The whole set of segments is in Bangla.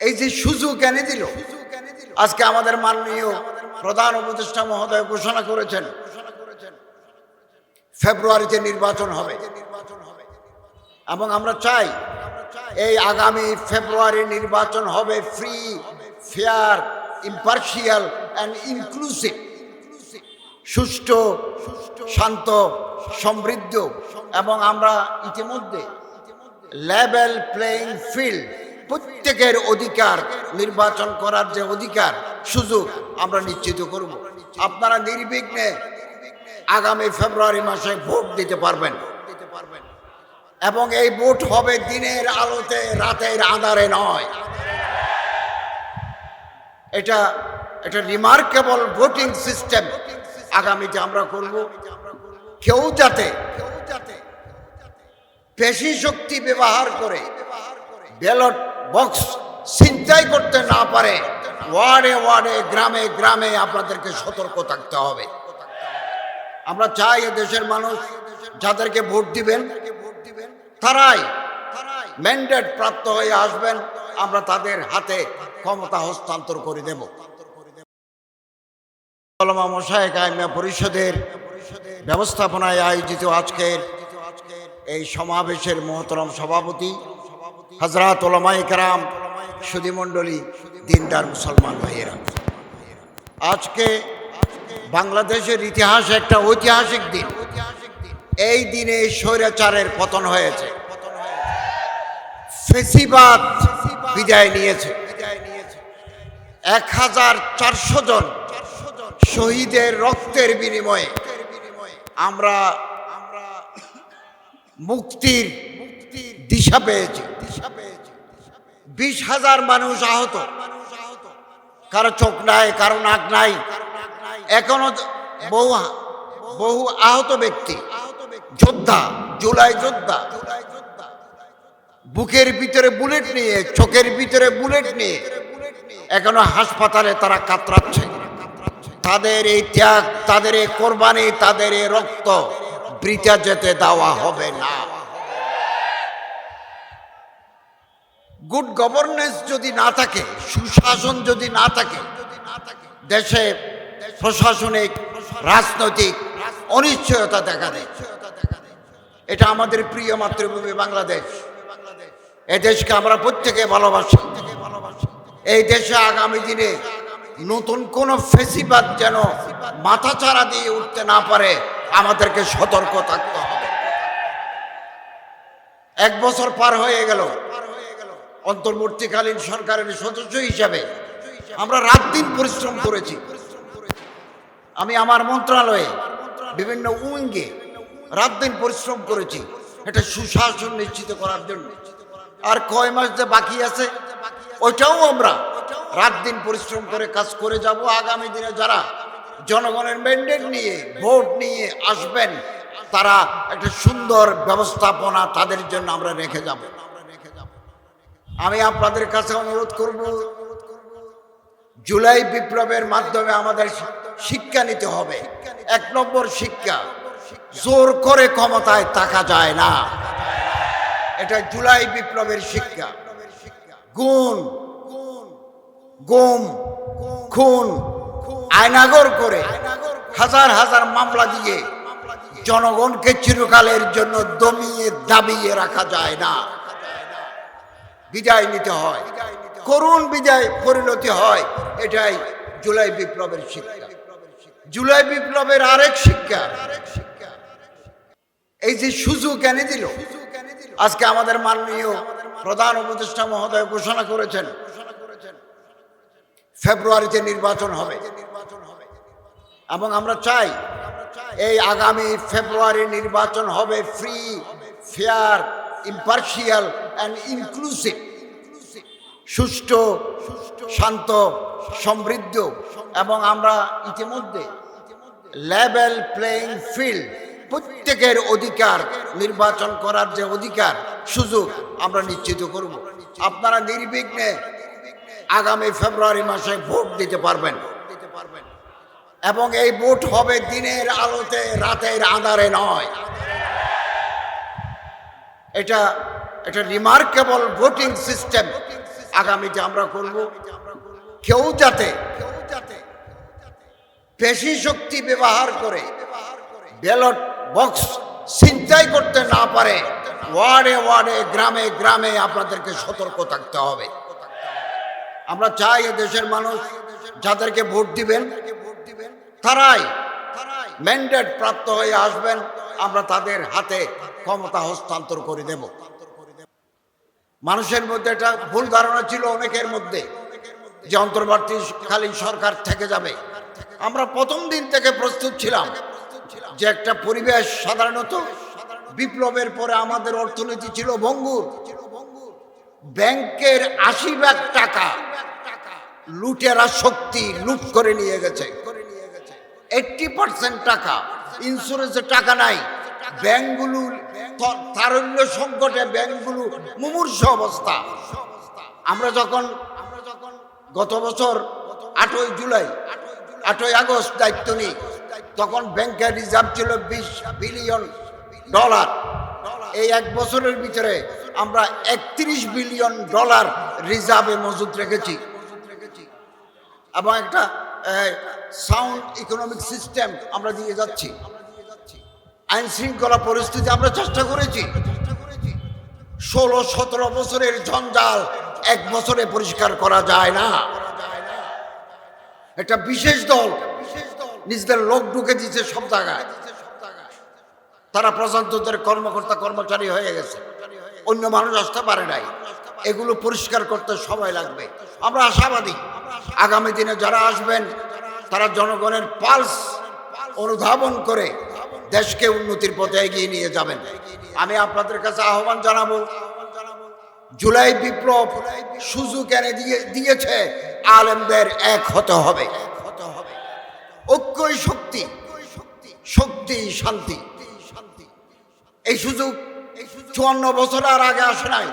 এই যে সুযোগ এনে দিল। আজকে আমাদের মাননীয় প্রধান উপদেষ্টা মহোদয় ঘোষণা করেছেন, ফেব্রুয়ারিতে নির্বাচন হবে। এবং আমরা চাই এই আগামী ফেব্রুয়ারি নির্বাচন হবে free fair impartial and inclusive সুষ্ঠু, শান্ত, সমৃদ্ধ। এবং আমরা ইতিমধ্যে লেভেল প্লেইং ফিল্ড প্রত্যেকের অধিকার নির্বাচন করার যে অধিকার, সুযোগ আমরা নিশ্চিত করব। আপনারা নির্বিঘ্নে আগামী ফেব্রুয়ারি মাসে ভোট দিতে পারবেন। এবং এই ভোট হবে দিনের আলোতে, রাতের আঁধারে নয়। এটা এটা রিমার্কেবল ভোটিং সিস্টেম আগামীতে আমরা করব। কেউ যাতে পেশি শক্তি ব্যবহার করে ব্যালট বক্স ছিনতাই করতে না পারে, ওয়ার্ডে ওয়ার্ডে, গ্রামে গ্রামে আপনাদেরকে সতর্ক থাকতে হবে। আমরা চাই দেশের মানুষ যাদেরকে ভোট দিবেন, তারাই ম্যান্ডেট প্রাপ্ত হয়ে আসবেন, আমরা তাদের হাতে ক্ষমতা হস্তান্তর করে দেব। পরিষদের ব্যবস্থাপনায় আয়োজিত আজকের এই সমাবেশের মহতরম সভাপতি হজরত ওলামাই কারাম সুদীমণ্ডলী দিনদার মুসলমান ভাইয়েরা। আজকে বাংলাদেশের ইতিহাসে একটা ঐতিহাসিক দিন। এই দিনে স্বৈরাচারের পতন হয়েছে। ফেসিবাদ বিদায় নিয়েছে। এক হাজার চারশো জন শহীদের রক্তের বিনিময়ে আমরা মুক্তির মুক্তির দিশা পেয়েছি। বিশ হাজার মানুষ আহত। কারও চোখ নাই, কারও নাক নাই। এখনও বহু বহু আহত ব্যক্তি। যোদ্ধা, জুলাই যোদ্ধা। বুকের ভিতরে বুলেট নিয়ে, চোখের ভিতরে বুলেট নিয়ে এখনও হাসপাতালে তারা কাতরাচ্ছে। তাদের এই ত্যাগ, তাদের এই কোরবানি, তাদের এই রক্ত বৃথা যেতে দেওয়া হবে না। গুড গভর্নেন্স যদি না থাকে, সুশাসন যদি না থাকে, দেশে প্রশাসনিক, রাজনৈতিক অনিশ্চয়তা দেখা দেয়। এটা আমাদের প্রিয় মাতৃভূমি বাংলাদেশ। এই দেশকে আমরা প্রত্যেকে ভালোবাসি। এই দেশে আগামী দিনে নতুন কোন ফেসিবাদ যেন মাথা চারা দিয়ে উঠতে না পারে, আমাদেরকে সতর্ক থাকতে হবে। এক বছর পার হয়ে গেল। অন্তর্বর্তীকালীন সরকারের সদস্য হিসাবে আমরা রাত দিন পরিশ্রম করেছি। আমি আমার মন্ত্রণালয়ে বিভিন্ন উইঙ্গে রাত দিন পরিশ্রম করেছি এটা সুশাসন নিশ্চিত করার জন্য। আর কয় মাস যে বাকি আছে, ওইটাও আমরা রাত দিন পরিশ্রম করে কাজ করে যাব। আগামী দিনে যারা জনগণের ম্যান্ডেট নিয়ে, ভোট নিয়ে আসবেন, তারা একটা সুন্দর ব্যবস্থাপনা তাদের জন্য আমরা রেখে যাব। আমি আপনাদের কাছে অনুরোধ করব, জুলাই বিপ্লবের মাধ্যমে আমাদের শিক্ষা নিতে হবে। এক নম্বর শিক্ষা, জোর করে ক্ষমতায় থাকা যায় না। এটা জুলাই বিপ্লবের শিক্ষা। গুণ, গুম, খুন, আয়নাগর করে হাজার হাজার মামলা দিয়ে জনগণকে চিরকালের জন্য দমিয়ে দাবিয়ে রাখা যায় না। বিদায় নিতে হয়। করুণ বিদায় পরিণতি হয়, এটাই জুলাই বিপ্লবের শিক্ষা। জুলাই বিপ্লবের আরেক শিক্ষা, এই যে সুযোগ এনে দিল, আজকে আমাদের মাননীয় প্রধান উপদেষ্টা মহোদয় ঘোষণা করেছেন, ফেব্রুয়ারিতে নির্বাচন হবে। এবং আমরা চাই, এই আগামী ফেব্রুয়ারি নির্বাচন হবে free fair impartial and inclusive সুষ্ঠু, শান্ত, সমৃদ্ধ এবং আমরা ইতিমধ্যে লেভেল প্লেইং ফিল্ড প্রত্যেকের অধিকার নির্বাচন করার যে অধিকার, সুযোগ আমরা নিশ্চিত করব। আপনারা নির্বিঘ্নে আগামী ফেব্রুয়ারি মাসে ভোট দিতে পারবেন। এবং এই ভোট হবে দিনের আলোতে, রাতের আঁধারে নয়। এটা এটা রিমার্কেবল ভোটিং সিস্টেম আগামীতে আমরা করব। কেউ যাতে পেশি শক্তি ব্যবহার করে ব্যালট বক্স ছিনতাই করতে না পারে, ওয়ার্ডে ওয়ার্ডে, গ্রামে গ্রামে আপনাদেরকে সতর্ক থাকতে হবে। আমরা চাই দেশের মানুষ যাদেরকে ভোট দিবেন, তারাই ম্যান্ডেট প্রাপ্ত হয়ে আসবেন, আমরা তাদের হাতে ক্ষমতা হস্তান্তর করে দেব। মানুষের মধ্যে একটা ভুল ধারণা ছিল অনেকের মধ্যে, যে অন্তর্বর্তীকালীন সরকার থেকে যাবে। আমরা প্রথম দিন থেকে প্রস্তুত ছিলাম যে একটা পরিবেশ সাধারণত বিপ্লবের পরে আমাদের অর্থনীতি ছিল ভঙ্গুর। ব্যাংকের আশি ভাগ টাকা লুটেরা শক্তি লুট করে নিয়ে গেছে। এইটটি পার্সেন্ট টাকা ইন্স্যুরেন্সের টাকা নাই। ব্যাংকগুলো তারল্য সংকটে ব্যাংকগুলো মুমূর্ষ অবস্থা। আমরা যখন গত বছর আটই জুলাই, আটই আগস্ট দায়িত্ব নিই, তখন ব্যাংকের রিজার্ভ ছিল বিশ বিলিয়ন ডলার। এই এক বছরের ভিতরে আমরা একত্রিশ বিলিয়ন ডলার রিজার্ভে মজুদ রেখেছি। এবং একটা সাউন্ড ইকোনমিক সিস্টেম আমরা দিয়ে যাচ্ছি। আইন শৃঙ্খলা পরিস্থিতি আমরা চেষ্টা করেছি। ষোলো, সতেরো বছরের জঞ্জাল এক বছরে পরিষ্কার করা যায় না। একটা বিশেষ দল নিজেদের লোক ঢুকে দিচ্ছে সব জায়গায়। তারা প্রজাতন্ত্রের কর্মকর্তা, কর্মচারী হয়ে গেছে। অন্য মানুষ আসতে পারে নাই। এগুলো পরিষ্কার করতে সময় লাগবে। আমরা আশাবাদী। আগামী দিনে যারা আসবেন, তারা জনগণের পালস অনুধাবন করে দেশকে উন্নতির পথে এগিয়ে নিয়ে যাবেন। আমি আপনাদের কাছে আহ্বান জানাব, জুলাই বিপ্লব সুযোগ এনে দিয়ে দিয়েছে, আলেমদের এক হতে হবে। ঐক্যই শক্তি শক্তি শান্তি। এই সুযোগ চুয়ান্ন বছর আর আগে আসে নাই।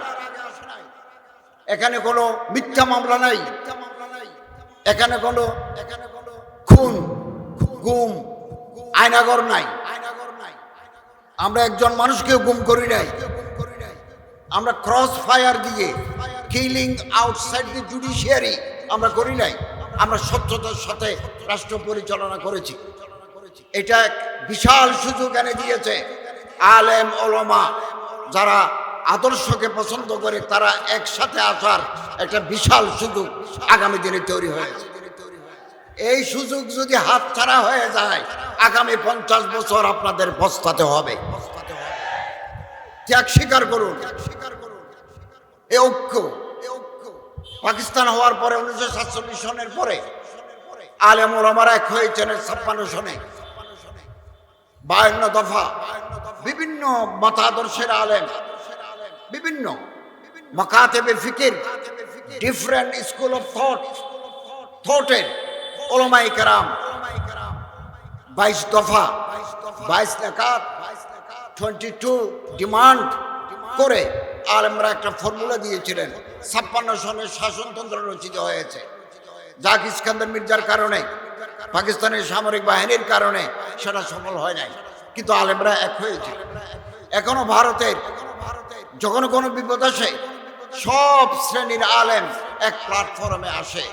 এখানে কোনো মিথ্যা মামলা নাই। এখানে কোনো খুন, গুম আয়নাগর নাই। আমরা একজন মানুষকে গুম করি নাই। আমরা ক্রস ফায়ার দিয়ে কিলিং আউটসাইড দি জুডিশিয়ারি আমরা করি নাই। আমরা স্বচ্ছতার সাথে রাষ্ট্র পরিচালনা করেছি। এটা এক বিশাল সুযোগ এনে দিয়েছে আলেম ওলমা যারা আদর্শকে পছন্দ করে তারা একসাথে আসার একটা বিশাল সুযোগ আগামী দিনে তৈরি হয়েছে। এই সুযোগ যদি হাত ছাড়া হয়ে যায়, আগামী পঞ্চাশ বছর আপনাদের পস্তাতে হবে। ত্যাগ স্বীকার করুন। এ ঐক্য। পাকিস্তান হওয়ার পরে, উনিশশো সাতচল্লিশ সনের পরে আলেম ওলামারা এক হয়েছেন ছাপ্পান্ন সনে। বায়ান্ন দফা। বিভিন্ন মতাদর্শের আলেম, বিভিন্ন মকাতেবে ফিকির ডিফারেন্ট স্কুল অফ থট থটের ওলমাই কারাম, বাইশ দফা, বাইশ নাকাত টোয়েন্টি টু ডিমান্ড করে আলেমরা একটা ফর্মুলা দিয়েছিলেন। ছাপ্পান্ন সনের শাসনতন্ত্র রচিত হয়েছে। জাক ইস্কান্দার মির্জার কারণে, পাকিস্তানের সামরিক বাহিনীর কারণে সেটা সফল হয় নাই। কিন্তু আলেমরা এক হয়েছে। এখনও ভারতের যখন কোনো বিপদ আসে, সব শ্রেণির আলেম এক প্ল্যাটফর্মে আসে।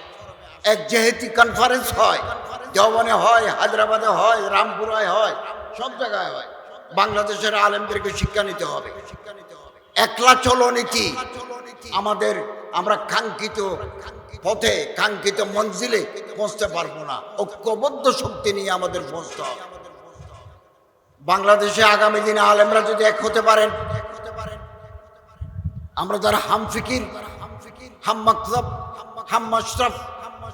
এক যেহেতু কনফারেন্স হয় দেওয়ানে হয়, হায়দ্রাবাদে হয়, রামপুরায় হয়, সব জায়গায় হয়। বাংলাদেশের আলেমদেরকে শিক্ষা নিতে হবে। একলা চলো নীতি আমাদের আমরা কাঙ্ক্ষিত পথে, কাঙ্ক্ষিত মঞ্জিলে পৌঁছতে পারব না। ঐক্যবদ্ধ শক্তি নিয়ে আমাদের পৌঁছতে হবে। বাংলাদেশে আগামী দিনে আলেমরা যদি এক হতে পারেন, আমরা যারা হাম ফিকির হাম মকসব হাম মশরফ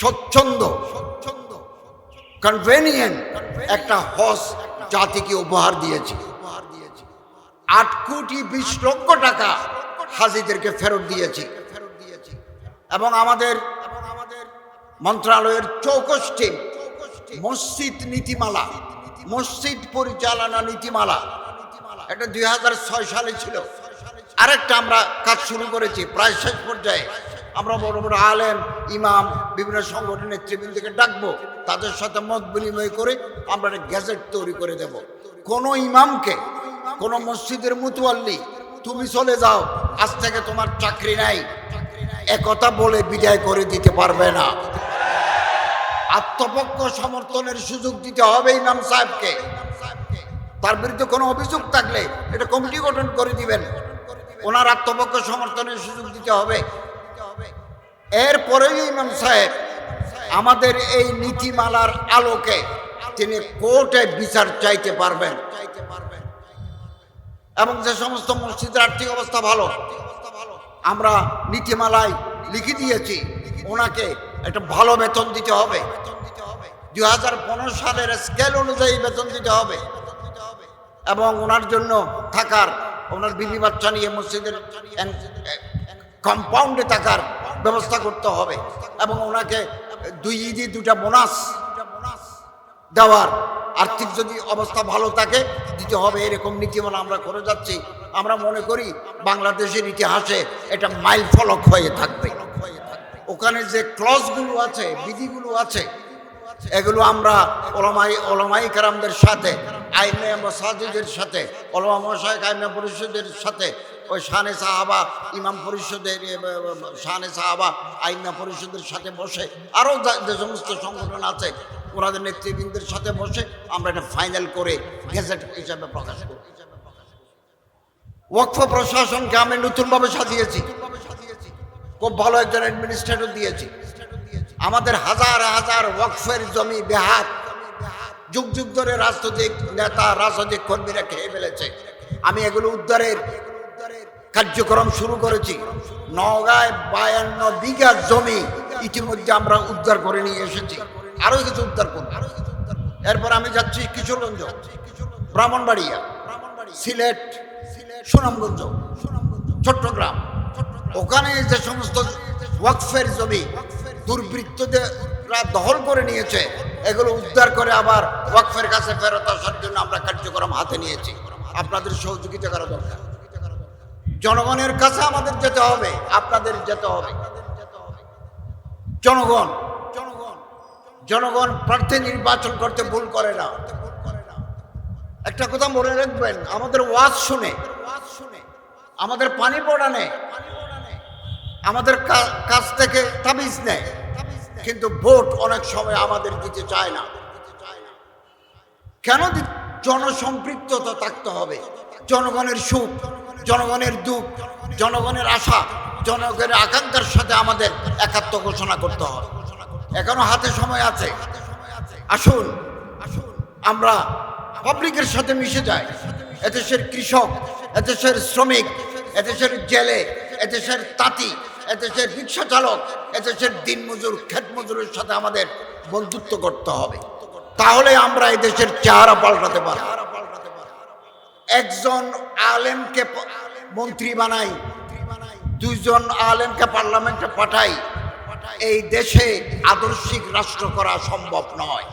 স্বচ্ছন্দ কনভেনিয়েন্ট একটা হস জাতিকে উপহার দিয়েছে। আট কোটি বিশ লক্ষ টাকা হাজিদেরকে ফেরত দিয়েছি। এবং আমাদের মন্ত্রণালয়ের চৌকস টিম মসজিদ নীতিমালা, মসজিদ পরিচালনা নীতিমালা, এটা দুই হাজার ছয় সালে ছিল। আরেকটা আমরা কাজ শুরু করেছি, প্রায় শেষ পর্যায়ে। আমরা বড় বড় আলেম, ইমাম, বিভিন্ন সংগঠনের নেতৃবৃন্দকে ডাকবো, তাদের সাথে মত বিনিময় করে আমরা একটা গ্যাজেট তৈরি করে দেব। কোন ইমামকে, কোন মসজিদের মুতুয়াল্লি, তুমি চলে যাও, আজ থেকে তোমার চাকরি নাই। একথা বলে বিদায় করে দিতে পারবে না। আত্মপক্ষ সমর্থনের সুযোগ দিতে হবে ইমাম সাহেবকে। তার বিরুদ্ধে কোনো অভিযোগ থাকলে এটা কমিটি গঠন করে দিবেন। ওনার আত্মপক্ষ সমর্থনের সুযোগ দিতে হবে। এরপরেই ইমাম সাহেব আমাদের এই নীতিমালার আলোকে তিনি কোর্টে বিচার চাইতে পারবেন। এবং যে সমস্ত মসজিদের আর্থিক অবস্থা ভালো, আমরা নীতিমালায় লিখে দিয়েছি, ওনাকে একটা ভালো বেতন দিতে হবে। দুই হাজার পনেরো সালের স্কেল অনুযায়ী বেতন দিতে হবে। এবং ওনার জন্য থাকার, ওনার বিবি বাচ্চা নিয়ে মসজিদের কম্পাউন্ডে থাকার ব্যবস্থা করতে হবে এবং ওনাকে দুই ঈদে দুটা বোনাস দেওয়ার আর্থিক যদি অবস্থা ভালো থাকে, দিতে হবে। এরকম নীতিমালা আমরা করে যাচ্ছি। আমরা মনে করি বাংলাদেশের ইতিহাসে এটা মাইল ফলক হয়ে থাকবে। ওখানে যে ক্লসগুলো আছে, বিধিগুলো আছে, এগুলো আমরা ওলামাই ওলামাই কারামদের সাথে আইনে মসাজিদের সাথে, ওলামা মশাইক আইনে পরিষদের সাথে ওই শানে সাহাবা ইমাম পরিষদের শানে সাহাবা আইনা পরিষদের সাথে বসে, আরও যে সমস্ত সংগঠন আছে, ওনাদের নেতৃবৃন্দের সাথে বসে আমরা এটা ফাইনাল করে গেজেট হিসাবে প্রকাশ করি। ওয়াকফ প্রশাসনকে আমি নতুনভাবে সাজিয়েছি। খুব ভালো একজন অ্যাডমিনিস্ট্রেটর দিয়েছি। আমাদের হাজার হাজার ওয়াকফের জমি বেহাত। যুগ যুগ ধরে রাজনৈতিক নেতা, রাজনৈতিক কর্মীরা খেয়ে ফেলেছে। আমি এগুলো উদ্ধারের কার্যক্রম শুরু করেছি। নগায় বায়ান্ন বিঘা জমি ইতিমধ্যে আমরা উদ্ধার করে নিয়ে এসেছি। আরও কিছু উদ্ধার করব। এরপর আমি যাচ্ছি কিশোরগঞ্জ, ব্রাহ্মণবাড়িয়া, সিলেট, সুনামগঞ্জ, চট্টগ্রাম। ওখানে যে সমস্ত ওয়াকফের জমি দুর্বৃত্তরা দখল করে নিয়েছে, এগুলো উদ্ধার করে আবার ওয়াকফের কাছে ফেরত আসার জন্য আমরা কার্যক্রম হাতে নিয়েছি। আপনাদের সহযোগিতা করা দরকার। জনগণের কাছে আমাদের যেতে হবে, আপনাদের যেতে হবে। জনগণ জনগণ জনগণ প্রার্থী নির্বাচন করতে ভুল করে না। একটা কথা মনে রাখবেন, আমাদের ওয়াজ শুনে, আমাদের পানি পড়া নেই আমাদের কাছ থেকে তাবিজ নেয়, কিন্তু ভোট অনেক সময় আমাদের দিতে চায় না। কেন জনসম্পৃক্ততা থাকতে হবে, জনগণের সুখ। জনগণের দুঃখ, জনগণের আশা, জনগণের আকাঙ্ক্ষার সাথে আমাদের একাত্ম ঘোষণা করতে হবে এখনও হাতে সময় আছে। আসুন আসুন আমরা পাবলিকের সাথে মিশে যাই। এদেশের কৃষক, এদেশের শ্রমিক, এদেশের জেলে, এদেশের তাঁতি, এদেশের রিক্সা চালক, এদেশের দিনমজুর ক্ষেত মজুরের সাথে আমাদের বন্ধুত্ব করতে হবে। তাহলে আমরা এদেশের চেহারা পাল্টাতে পারব। একজন আলেমকে মন্ত্রী বানাই, দুইজন আলেমকে পার্লামেন্টে পাঠাই, এই দেশে আদর্শিক রাষ্ট্র করা সম্ভব নয়।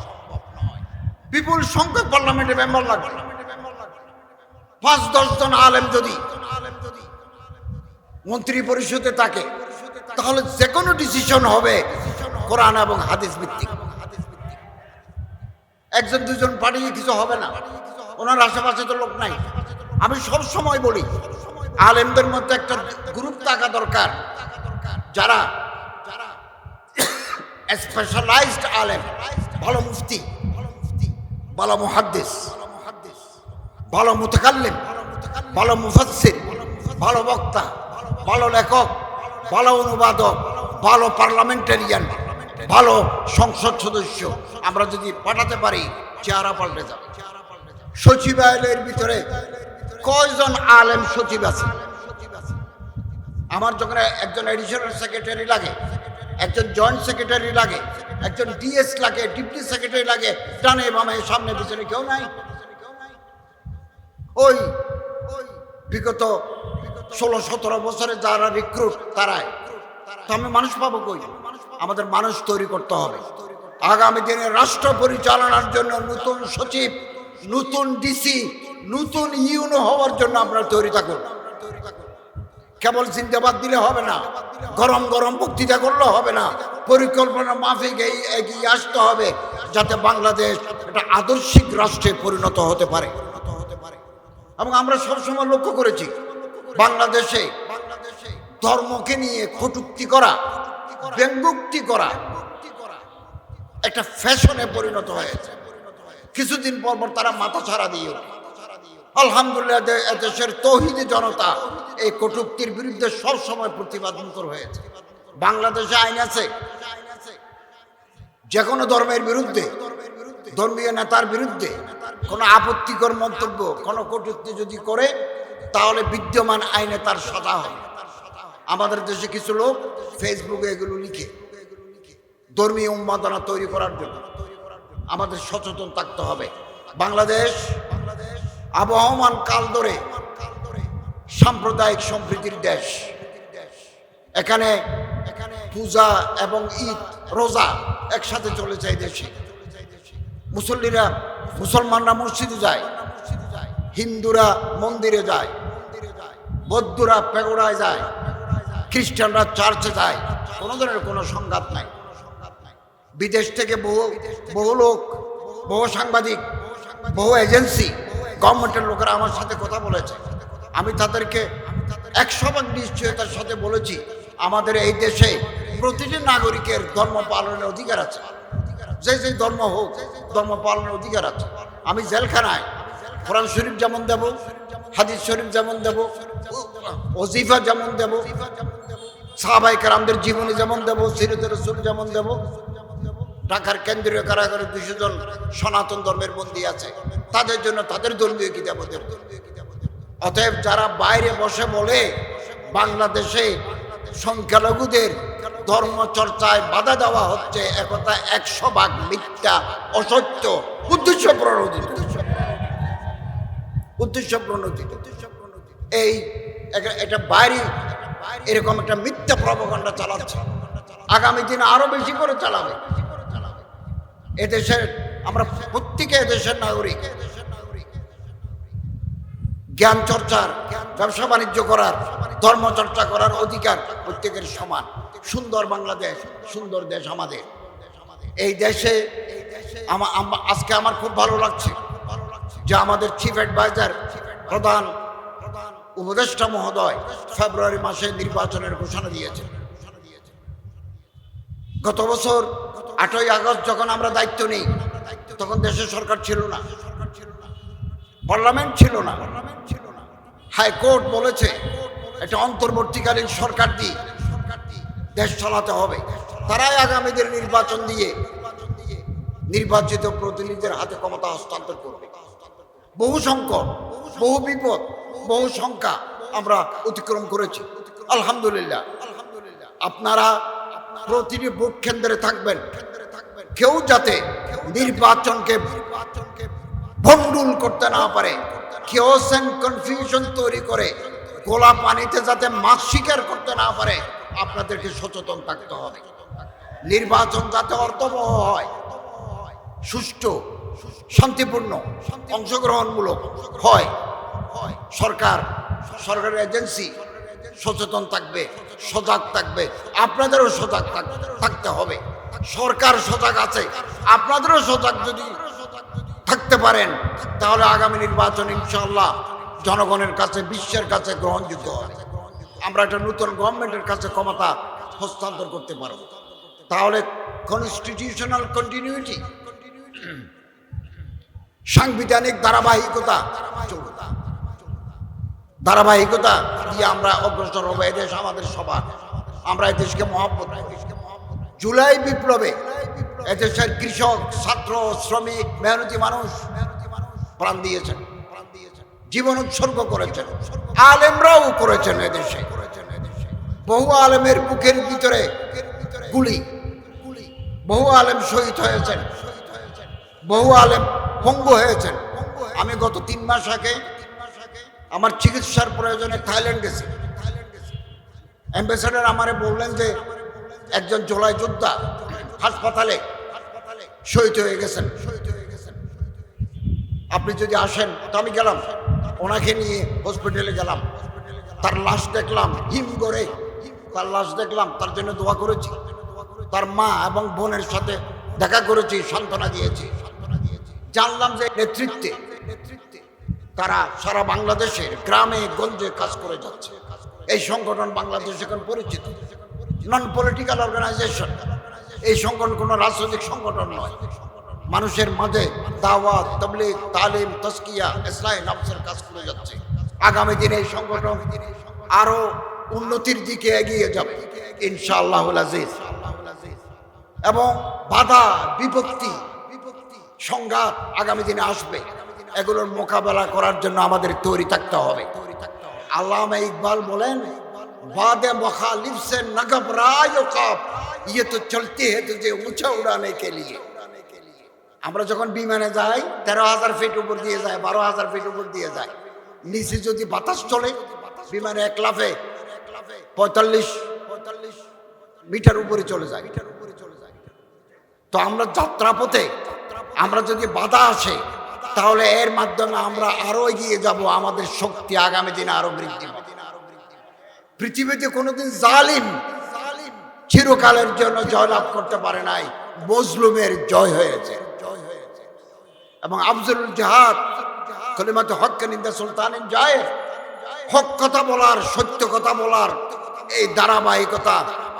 বিপুল সংখ্যক পার্লামেন্টে মেম্বার লাগবে। পাঁচ দশজন আলেম যদি মন্ত্রী পরিষদে থাকে, তাহলে যে কোনো ডিসিশন হবে কোরআন এবং হাদিস ভিত্তিক। একজন, দুজন পাঠিয়ে কিছু হবে না। ওনার আশেপাশে তো লোক নাই। আমি সব সময় বলি, আলেমদের মধ্যে একটা গ্রুপ থাকা দরকার, যারা স্পেশালাইজড আলেম, ভালো মুফতি, ভালো মুহাদ্দিস, ভালো মুতাকাল্লিম, ভালো মুফাসসির, ভালো বক্তা, ভালো লেখক, ভালো অনুবাদক, ভালো পার্লামেন্টারিয়ান, ভালো সংসদ সদস্য। আমরা যদি পাঠাতে পারি, চেহারা পাল্টে যাবে। সচিবালয়ের ভিতরে কয়জন আলেম সচিব আছে? আমার যখন একজন এডিশনাল সেক্রেটারি লাগে, একজন জয়েন্ট সেক্রেটারি লাগে, একজন ডিএস লাগে ডিপটি সেক্রেটারি লাগে, ডানে বামে সামনে পিছনে কেউ নাই। ওই ওই বিগত ষোলো সতেরো বছরে যারা রিক্রুট তারাই। তো আমি মানুষ পাবো কই? আমাদের মানুষ তৈরি করতে হবে। আগামী দিনে রাষ্ট্র পরিচালনার জন্য নতুন সচিব নতুন ডিসি, নতুন ইউনো হওয়ার জন্য আপনারা তৈরি থাকুন। কেবল চিন্তাবাদ দিলে হবে না, গরম গরম বক্তৃতা করলে হবে না, পরিকল্পনা মাফিক এগিয়ে আসতে হবে, যাতে বাংলাদেশ একটা আদর্শিক রাষ্ট্রে পরিণত হতে পারে। এবং আমরা সবসময় লক্ষ্য করেছি, বাংলাদেশে ধর্মকে নিয়ে কটুক্তি করা, ব্যঙ্গুক্তি করা, একটা ফ্যাশনে পরিণত হয়েছে। কিছুদিন পর পর তারা মাথা ছাড়া দিয়ে আলহামদুলিল্লাহ দেশের তৌহিদি জনতা এই কটুক্তির বিরুদ্ধে সব সময় প্রতিবাদ হয়েছে। বাংলাদেশে আইন আছে। যে কোনো ধর্মের বিরুদ্ধে, ধর্মীয় নেতার বিরুদ্ধে কোনো আপত্তিকর মন্তব্য, কোনো কটূক্তি যদি করে, তাহলে বিদ্যমান আইনে তার সাজা হবে। আমাদের দেশে কিছু লোক ফেসবুকে এগুলো লিখে, ধর্মীয় উন্মাদনা তৈরি করার জন্য। আমাদের সচেতন থাকতে হবে। বাংলাদেশ আবহমান কাল ধরে সাম্প্রদায়িক সম্প্রীতির দেশ। এখানে এখানে পূজা এবং ঈদ, রোজা একসাথে চলে এই দেশে। মুসল্লিরা, মুসলমানরা মসজিদে যায়, হিন্দুরা মন্দিরে যায়, বৌদ্ধরা পেগোড়ায় যায়, খ্রিস্টানরা চার্চে যায়, কোনো ধরনের কোনো সংঘাত নাই। বিদেশ থেকে বহু বহু লোক, বহু সাংবাদিক, বহু এজেন্সি, গভর্নমেন্টের লোকেরা আমার সাথে কথা বলেছে। আমি তাদেরকে একশো ভাগ নিশ্চয়তার সাথে বলেছি, আমাদের এই দেশে প্রতিটি নাগরিকের ধর্ম পালনের অধিকার আছে। যে যে ধর্ম হোক, ধর্ম পালনের অধিকার আছে। আমি জেলখানায় কোরআন শরীফ যেমন দেব, হাদিস শরীফ যেমন দেব, ওজিফা যেমন দেব সাহাবাই কারামদের জীবনী যেমন দেব, সিরতের রসুল যেমন দেব ঢাকার কেন্দ্রীয় কারাগারে দুশো জন সনাতন ধর্মের বন্দী আছে। তাদের জন্য তাদের ধর্মীয় কিতাবদের অতএব যারা বাইরে বসে বলে, বাংলাদেশে সংখ্যালঘুদের ধর্ম চর্চায় বাধা দেওয়া হচ্ছে একথা একশো ভাগ মিথ্যা, অসত্য উদ্দেশ্য প্রণোদিত উদ্দেশ্য প্রণোদিত এই একটা বাইরে, এরকম একটা মিথ্যা প্রবকাণ্ডা চালাচ্ছে। আগামী দিনে আরও বেশি করে চালাবে। এদেশের, আমরা প্রত্যেকে এদেশের নাগরিক। জ্ঞান চর্চার, ব্যবসা বাণিজ্য করার, ধর্ম চর্চা করার অধিকার প্রত্যেকের সমান। সুন্দর বাংলাদেশ, সুন্দর দেশ আমাদের। এই দেশে আজকে আমার খুব ভালো লাগছে যে আমাদের চিফ অ্যাডভাইজার প্রধান উপদেষ্টা মহোদয় ফেব্রুয়ারি মাসে নির্বাচনের ঘোষণা দিয়েছেন। গত বছর আটই আগস্ট যখন আমরা দায়িত্ব নিই, তখন দেশের সরকার ছিল না। পার্লামেন্ট ছিল না। হাইকোর্ট বলেছে, একটা অন্তর্বর্তীকালীন সরকার দিয়ে দেশ চালাতে হবে। তারাই আগামীদের নির্বাচন দিয়ে নির্বাচিত প্রতিনিধিদের হাতে ক্ষমতা হস্তান্তর করবে। বহু সংকট, বহু বিপদ, বহু সংখ্যা আমরা অতিক্রম করেছি। আলহামদুলিল্লাহ। আপনারা প্রতিটি ভোট কেন্দ্রে থাকবেন। কেউ যাতে নির্বাচনকে ভণ্ডুল করতে না পারে। কেওস অ্যান্ড কনফিউশন তৈরি করে, গোলা পানিতে যাতে মাছ শিকার করতে না পারে, আপনাদেরকে সচেতন থাকতে হবে। নির্বাচন যাতে অর্থবহ হয়, সুষ্ঠু, শান্তিপূর্ণ, অংশগ্রহণমূলক হয়, সরকার, সরকারের এজেন্সি সচেতন থাকবে, সজাগ থাকবে। আপনাদেরও সজাগ থাক- থাকতে হবে। সরকার সজাগ আছে। আপনাদেরও সজাগ যদি থাকতে পারেন, তাহলে আগামী নির্বাচন ইনশাল্লাহ জনগণের কাছে, বিশ্বের কাছে গ্রহণযোগ্য হবে। আমরা একটা নতুন গভর্নমেন্টের কাছে ক্ষমতা হস্তান্তর করতে পারব। তাহলে কনস্টিটিউশনাল কন্টিনিউটি সাংবিধানিক ধারাবাহিকতা ধারাবাহিকতা দিয়ে আমরা অগ্রসর হব। এদেশ আমাদের সবার। আমরা এদেশকে করি। জুলাই বিপ্লবে এদেশের কৃষক, ছাত্র, শ্রমিক, মেহনতি মানুষ প্রাণ দিয়েছেন। জীবন উৎসর্গ করেছেন। আলেমরাও করেছেন এদেশে বহু আলেমের বুকের ভিতরে গুলি। বহু আলেম শহীদ হয়েছেন। বহু আলেম পঙ্গু হয়েছেন। আমি গত তিন মাস আগে আমার চিকিৎসার প্রয়োজনে থাইল্যান্ড গেছি। অ্যাম্বাসেডার আমারে বললেন যে, একজন জোলাই যোদ্ধা হাসপাতালে শহীদ হয়ে গেছেন। আপনি যদি আসেন, তো আমি গেলাম। ওনাকে নিয়ে হসপিটালে গেলাম। তার লাশ দেখলাম, হিম করে তার লাশ দেখলাম, তার জন্য দোয়া করেছি। তার মা এবং বোনের সাথে দেখা করেছি, সান্ত্বনা দিয়েছি। জানলাম যে নেতৃত্বে তারা সারা বাংলাদেশের গ্রামে, গঞ্জে কাজ করে যাচ্ছে। এই সংগঠন বাংলাদেশ এখন পরিচিত। নন পলিটিক্যাল অর্গানাইজেশন এই সংগঠন কোনো রাজনৈতিক সংগঠন নয়। মানুষের মাঝে দাওয়াত, তবলিগ, তালিম তস্কিয়া ইসলাম নফসের কাজ করে যাচ্ছে। আগামী দিনে এই সংগঠন আরও উন্নতির দিকে এগিয়ে যাবে ইনশাআল্লাহ আজিজ। এবং বাধা বিপত্তি সংঘাত আগামী দিনে আসবে। এগুলোর মোকাবেলা করার জন্য আমাদের তৈরি থাকতে হবে। আল্লামা ইকবাল বলেন বাদে मुखालिफ से न घबराए कब ये तो चलते हैं तुझे ऊंचा उड़ाने के लिए আমরা যখন বিমানে যাই তেরো হাজার ফিট উপর দিয়ে যায় বারো হাজার ফিট উপর দিয়ে যায় নিচে যদি বাতাস চলে বিমানে এক লাফে পঁয়তাল্লিশ পঁয়তাল্লিশ মিটার উপরে চলে যায় মিটার উপরে চলে যায় তো আমরা যাত্রাপথে আমরা যদি বাধা আসে তাহলে এর মাধ্যমে আমরা আরও এগিয়ে যাব, আমাদের শক্তি আগামী দিনে আরও বৃদ্ধি পাবে। পৃথিবীতে কোনোদিন জালিম চিরকালের জন্য জয়লাভ করতে পারে নাই, মজলুমের জয় হয়েছে। এবং আফজল জাহাদ, কলিমাতে হককে নিন্দা সুলতানের জয়, হক কথা বলার, সত্য কথা বলার এই ধারাবাহিকতা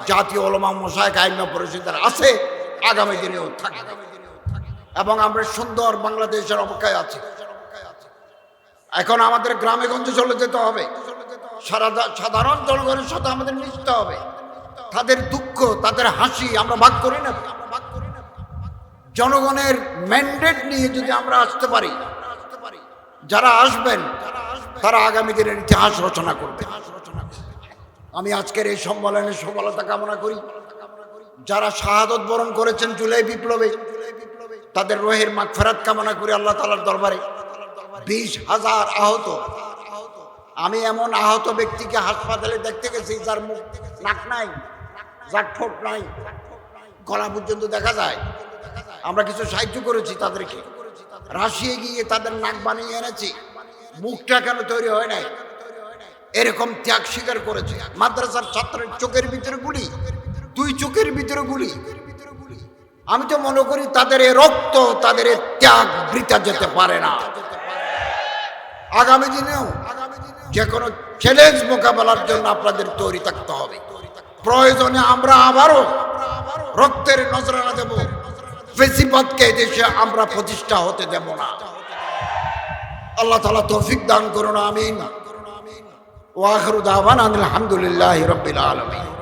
জাতীয় ওলমা মশাইক আইন পরিষদের আছে, আগামী দিনেও থাকবে। এবং আমরা সুন্দর বাংলাদেশের অপেক্ষায় আছি। এখন আমাদের গ্রামে গঞ্জে চলে যেতে হবে। সারা- সাধারণ জনগণের সাথে আমাদের মিশতে হবে। তাদের দুঃখ, তাদের হাসি আমরা ভাগ করি না জনগণের ম্যান্ডেট নিয়ে যদি আমরা আসতে পারি, যারা আসবেন, তারা আগামী দিনের ইতিহাস রচনা করবে। আমি আজকের এই সম্মেলনের সফলতা কামনা করি। যারা শাহাদত বরণ করেছেন জুলাই বিপ্লবে তাদের রোহের মাগফেরাত কামনা করি আল্লাহ তালার দরবারে। বিশ হাজার আহত। আমি এমন আহত ব্যক্তিকে হাসপাতালে দেখতে গেছি যার মুখ নাক নাই, যার ঠোঁট নাই, গলা পর্যন্ত দেখা যায়। আমরা কিছু সাহায্য করেছি তাদেরকে। রাশিয়ে গিয়ে তাদের নাক বানিয়ে এনেছি। মুখটা কেন তৈরি হয় নাই? এরকম ত্যাগ স্বীকার করেছে। মাদ্রাসার ছাত্রের চোখের ভিতরে গুলি, দুই চোখের ভিতরে গুলি। আমি তো মনে করি তাদের রক্ত, তাদের ত্যাগ বৃথা যেতে পারে না। আগামী দিনেও যে কোনো চ্যালেঞ্জ মোকাবেলার জন্য আপনাদের তৈরি থাকতে হবে। প্রয়োজনে আমরা আবারও রক্তের নজরানা দেব। ফেসিবাদকে দেশে আমরা প্রতিষ্ঠা হতে দেব না। আল্লাহ তালা তৌফিক দান করুন, আমিন। ওয়াখরু দাওয়ান আলহামদুলিল্লাহ রবিল আলমিন।